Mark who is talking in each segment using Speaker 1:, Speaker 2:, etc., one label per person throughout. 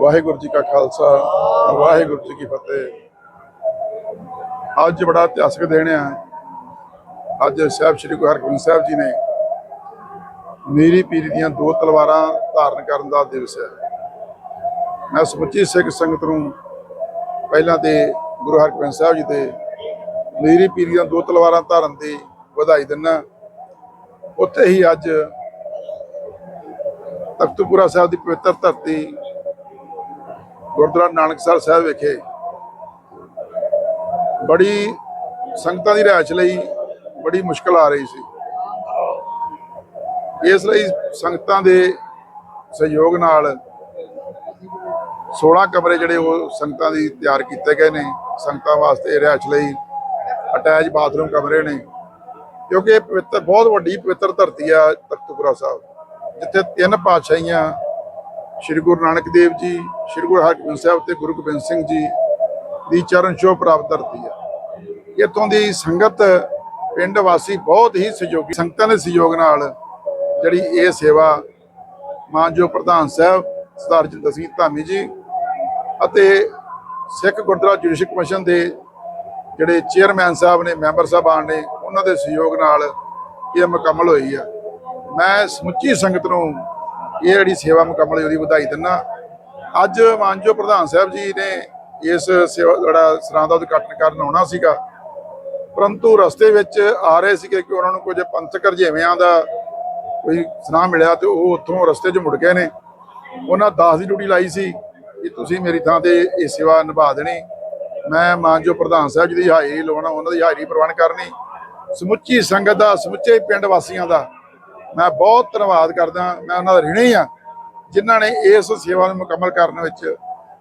Speaker 1: ਵਾਹਿਗੁਰੂ ਜੀ ਕਾ ਖਾਲਸਾ, ਵਾਹਿਗੁਰੂ ਜੀ ਕੀ ਫਤਿਹ। ਅੱਜ ਬੜਾ ਇਤਿਹਾਸਕ ਦਿਨ ਆ। ਅੱਜ ਸਾਹਿਬ ਸ੍ਰੀ ਗੁਰੂ ਹਰਗੋਬਿੰਦ ਸਾਹਿਬ ਜੀ ਨੇ ਮੇਰੀ ਪੀਰੀ ਦੀਆਂ ਦੋ ਤਲਵਾਰਾਂ ਧਾਰਨ ਕਰਨ ਦਾ ਦਿਵਸ ਹੈ ਮੈਂ ਸਮੁੱਚੀ ਸਿੱਖ ਸੰਗਤ ਨੂੰ ਪਹਿਲਾਂ ਤੇ ਗੁਰੂ ਹਰਗੋਬਿੰਦ ਸਾਹਿਬ ਜੀ ਦੇ ਮੇਰੀ ਪੀਰੀ ਦੀਆਂ ਦੋ ਤਲਵਾਰਾਂ ਧਾਰਨ ਦੀ ਵਧਾਈ ਦਿੰਦਾ ਉੱਥੇ ਹੀ ਅੱਜ ਤਖਤਪੁਰਾ ਸਾਹਿਬ ਦੀ ਪਵਿੱਤਰ ਧਰਤੀ ਗੁਰਦੁਆਰਾ ਨਾਨਕਸਰ ਸਾਹਿਬ ਵਿਖੇ ਬੜੀ ਸੰਗਤਾਂ ਦੀ ਰਿਹਾਇਸ਼ ਲਈ ਬੜੀ ਮੁਸ਼ਕਲ ਆ ਰਹੀ ਸੀ। ਇਸ ਲਈ ਸੰਗਤਾਂ ਦੇ ਸਹਿਯੋਗ ਨਾਲ 16 ਕਮਰੇ ਜਿਹੜੇ ਉਹ ਸੰਗਤਾਂ ਦੀ ਤਿਆਰ ਕੀਤੇ ਗਏ ਨੇ। ਸੰਗਤਾਂ ਵਾਸਤੇ ਰਿਹਾਇਸ਼ ਲਈ ਅਟੈਚ ਬਾਥਰੂਮ ਕਮਰੇ ਨੇ। ਕਿਉਂਕਿ ਇਹ ਪਵਿੱਤਰ, ਬਹੁਤ ਵੱਡੀ ਪਵਿੱਤਰ ਧਰਤੀ ਆ ਤਖਤਪੁਰਾ ਸਾਹਿਬ, ਜਿੱਥੇ ਤਿੰਨ ਪਾਤਸ਼ਾਹੀਆਂ ਸ੍ਰੀ ਗੁਰੂ ਨਾਨਕ ਦੇਵ ਜੀ, ਸ੍ਰੀ ਗੁਰੂ ਹਰਗੋਬਿੰਦ ਸਾਹਿਬ ਤੇ ਗੁਰੂ ਗੋਬਿੰਦ ਸਿੰਘ ਜੀ ਦੀ ਚਰਨ ਛੋਹ ਪ੍ਰਾਪਤ ਧਰਤੀ ਆ। ਇੱਥੋਂ ਦੀ ਸੰਗਤ ਪਿੰਡ ਵਾਸੀ ਬਹੁਤ ਹੀ ਸਹਿਯੋਗੀ, ਸੰਗਤਾਂ ਦੇ ਸਹਿਯੋਗ ਨਾਲ ਜਿਹੜੀ ਇਹ ਸੇਵਾ ਮਾਨਯੋਗ ਪ੍ਰਧਾਨ ਸਾਹਿਬ ਸਰਦਾਰ ਜਿੰਦਰ ਸਿੰਘ ਧਾਮੀ ਜੀ ਅਤੇ ਸਿੱਖ ਗੁਰਦੁਆਰਾ ਜੁਡੀਸ਼ਲ ਕਮਿਸ਼ਨ ਦੇ ਜਿਹੜੇ ਚੇਅਰਮੈਨ ਸਾਹਿਬ ਨੇ, ਮੈਂਬਰ ਸਾਹਿਬਾਨ ਨੇ, ਉਹਨਾਂ ਦੇ ਸਹਿਯੋਗ ਨਾਲ ਇਹ ਮੁਕੰਮਲ ਹੋਈ ਆ। ਮੈਂ ਸਮੁੱਚੀ ਸੰਗਤ ਨੂੰ ਇਹ ਜਿਹੜੀ ਸੇਵਾ ਮੁਕੰਮਲ ਉਹਦੀ ਵਧਾਈ ਦਿੰਦਾ ਅੱਜ ਮਾਨਜੋ ਪ੍ਰਧਾਨ ਸਾਹਿਬ ਜੀ ਨੇ ਇਸ ਸੇਵਾ ਜਿਹੜਾ ਸਰਾਂ ਦਾ ਉਦਘਾਟਨ ਕਰਨ ਆਉਣਾ ਸੀਗਾ, ਪਰੰਤੂ ਰਸਤੇ ਵਿੱਚ ਆ ਰਹੇ ਸੀਗੇ ਕਿ ਉਹਨਾਂ ਨੂੰ ਕੁਝ ਪੰਥਕ ਰਜੇਵਿਆਂ ਦਾ ਕੋਈ ਸੁਨਾਹ ਮਿਲਿਆ ਤੇ ਉਹ ਉੱਥੋਂ ਰਸਤੇ 'ਚ ਮੁੜ ਗਏ ਨੇ। ਉਹਨਾਂ ਦਾਸ ਦੀ ਡਿਊਟੀ ਲਾਈ ਸੀ ਕਿ ਤੁਸੀਂ ਮੇਰੀ ਥਾਂ ਤੇ ਇਹ ਸੇਵਾ ਨਿਭਾ ਦੇਣੀ। ਮੈਂ ਮਾਨਜੋ ਪ੍ਰਧਾਨ ਸਾਹਿਬ ਜੀ ਦੀ ਹਾਜ਼ਰੀ ਲਵਾਉਣਾ, ਉਹਨਾਂ ਦੀ ਹਾਜ਼ਰੀ ਪ੍ਰਵਾਨ ਕਰਨੀ। ਸਮੁੱਚੀ ਸੰਗਤ ਦਾ, ਸਮੁੱਚੇ ਪਿੰਡ ਵਾਸੀਆਂ ਦਾ ਮੈਂ ਬਹੁਤ ਧੰਨਵਾਦ ਕਰਦਾ ਮੈਂ ਉਹਨਾਂ ਦਾ ਰਿਣੀ ਆ ਜਿਨ੍ਹਾਂ ਨੇ ਇਸ ਸੇਵਾ ਨੂੰ ਮੁਕੰਮਲ ਕਰਨ ਵਿੱਚ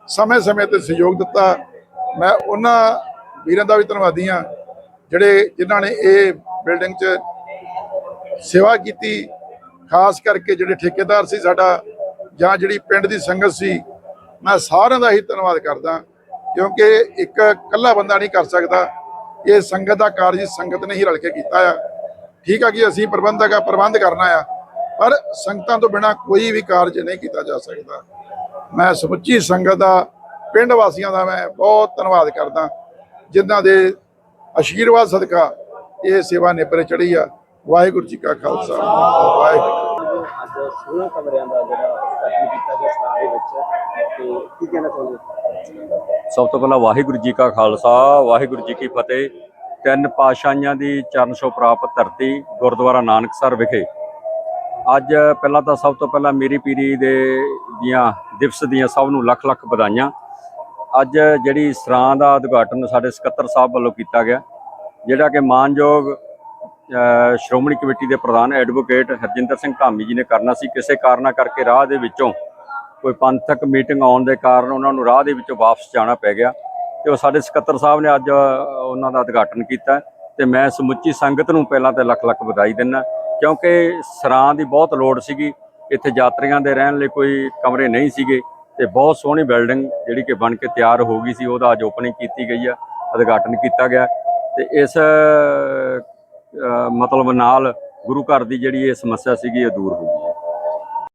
Speaker 1: ਸਮੇਂ-ਸਮੇਂ ਤੇ ਸਹਿਯੋਗ ਦਿੱਤਾ। ਮੈਂ ਉਹਨਾਂ ਵੀਰਾਂ ਦਾ ਵੀ ਧੰਨਵਾਦੀ ਆ ਜਿਹੜੇ ਜਿਨ੍ਹਾਂ ਨੇ ਇਹ ਬਿਲਡਿੰਗ 'ਚ ਸੇਵਾ ਕੀਤੀ, ਖਾਸ ਕਰਕੇ ਜਿਹੜੇ ਠੇਕੇਦਾਰ ਸੀ ਸਾਡਾ ਜਾਂ ਜਿਹੜੀ ਪਿੰਡ ਦੀ ਸੰਗਤ ਸੀ। ਮੈਂ ਸਾਰਿਆਂ ਦਾ ਹੀ ਧੰਨਵਾਦ ਕਰਦਾ ਕਿਉਂਕਿ ਇੱਕ ਇਕੱਲਾ ਬੰਦਾ ਨਹੀਂ ਕਰ ਸਕਦਾ। ਇਹ ਸੰਗਤ ਦਾ ਕਾਰਜ ਸੰਗਤ ਨੇ ਹੀ ਰਲ ਕੇ ਕੀਤਾ ਆ। ਠੀਕ ਆ ਕਿ ਅਸੀਂ ਪ੍ਰਬੰਧਕ ਆ, ਪ੍ਰਬੰਧ ਕਰਨਾ ਆ, ਪਰ ਸੰਗਤਾਂ ਤੋਂ ਬਿਨਾ ਕੋਈ ਵੀ ਕਾਰਜ ਨਹੀਂ ਕੀਤਾ ਜਾ ਸਕਦਾ। ਮੈਂ ਸਮੁੱਚੀ ਸੰਗਤ ਦਾ, ਪਿੰਡ ਵਾਸੀਆਂ ਦਾ ਮੈਂ ਬਹੁਤ ਧੰਨਵਾਦ ਕਰਦਾ, ਜਿਨ੍ਹਾਂ ਦੇ ਆਸ਼ੀਰਵਾਦ ਸਦਕਾ ਇਹ ਸੇਵਾ ਨਿਪਰੇ ਚੜੀ ਆ। ਵਾਹਿਗੁਰੂ ਜੀ ਕਾ ਖਾਲਸਾ, ਵਾਹਿਗੁਰੂ
Speaker 2: ਅੱਜ 16 ਕਮਰਿਆਂ ਦਾ ਜਿਹੜਾ ਉਦਘਾਟਨ ਕੀਤਾ ਗਿਆ ਸਰਾਂ ਦੇ ਵਿੱਚ ਤੇ ਕੀ ਕਹਿਣਾ ਚਾਹੁੰਦੇ
Speaker 3: ਸਭ ਤੋਂ ਪਹਿਲਾਂ ਵਾਹਿਗੁਰੂ ਜੀ ਕਾ ਖਾਲਸਾ, ਵਾਹਿਗੁਰੂ ਜੀ ਕੀ ਫਤਿਹ। ਤਿੰਨ ਪਾਤਸ਼ਾਹੀਆਂ ਦੀ ਚਰਨ ਛੋ ਪ੍ਰਾਪਤ ਧਰਤੀ ਗੁਰਦੁਆਰਾ ਨਾਨਕਸਰ ਵਿਖੇ। ਅੱਜ ਪਹਿਲਾਂ ਤਾਂ ਸਭ ਤੋਂ ਪਹਿਲਾਂ ਮੇਰੀ ਪੀਰੀ ਦੇ ਦੀਆਂ ਦਿਵਸ ਦੀਆਂ ਸਭ ਨੂੰ ਲੱਖ ਲੱਖ ਵਧਾਈਆਂ। ਅੱਜ ਜਿਹੜੀ ਸਰਾਂ ਦਾ ਉਦਘਾਟਨ ਸਾਡੇ ਸਕੱਤਰ ਸਾਹਿਬ ਵੱਲੋਂ ਕੀਤਾ ਗਿਆ, ਜਿਹੜਾ ਕਿ ਮਾਨਯੋਗ ਸ਼੍ਰੋਮਣੀ ਕਮੇਟੀ ਦੇ ਪ੍ਰਧਾਨ ਐਡਵੋਕੇਟ ਹਰਜਿੰਦਰ ਸਿੰਘ ਧਾਮੀ ਜੀ ਨੇ ਕਰਨਾ ਸੀ। ਕਿਸੇ ਕਾਰਨਾ ਕਰਕੇ ਰਾਹ ਦੇ ਵਿੱਚੋਂ ਕੋਈ ਪੰਥਕ ਮੀਟਿੰਗ ਆਉਣ ਦੇ ਕਾਰਨ ਉਹਨਾਂ ਨੂੰ ਰਾਹ ਦੇ ਵਿੱਚੋਂ ਵਾਪਸ ਜਾਣਾ ਪੈ ਗਿਆ। ਤੇ ਉਹ ਸਾਡੇ ਸਕੱਤਰ ਸਾਹਿਬ ਨੇ ਅੱਜ ਉਹਨਾਂ ਦਾ ਉਦਘਾਟਨ ਕੀਤਾ ਤੇ ਮੈਂ ਸਮੁੱਚੀ ਸੰਗਤ ਨੂੰ ਪਹਿਲਾਂ ਤੇ ਲੱਖ ਲੱਖ ਵਧਾਈ ਦਿੰਦਾ ਕਿਉਂਕਿ ਸਰਾਂ ਦੀ ਬਹੁਤ ਲੋੜ ਸੀਗੀ, ਇੱਥੇ ਯਾਤਰੀਆਂ ਦੇ ਰਹਿਣ ਲਈ ਕੋਈ ਕਮਰੇ ਨਹੀਂ ਸੀਗੇ ਤੇ ਬਹੁਤ ਸੋਹਣੀ ਬਿਲਡਿੰਗ ਜਿਹੜੀ ਕਿ ਬਣ ਕੇ ਤਿਆਰ ਹੋ ਗਈ ਸੀ, ਉਹਦਾ ਅੱਜ ਓਪਨਿੰਗ ਕੀਤੀ ਗਈ ਆ, ਉਦਘਾਟਨ ਕੀਤਾ ਗਿਆ ਤੇ ਇਸ ਮਤਲਬ ਨਾਲ ਗੁਰੂ ਘਰ ਦੀ ਜਿਹੜੀ ਇਹ ਸਮੱਸਿਆ ਸੀਗੀ, ਇਹ ਦੂਰ ਹੋ ਗਈ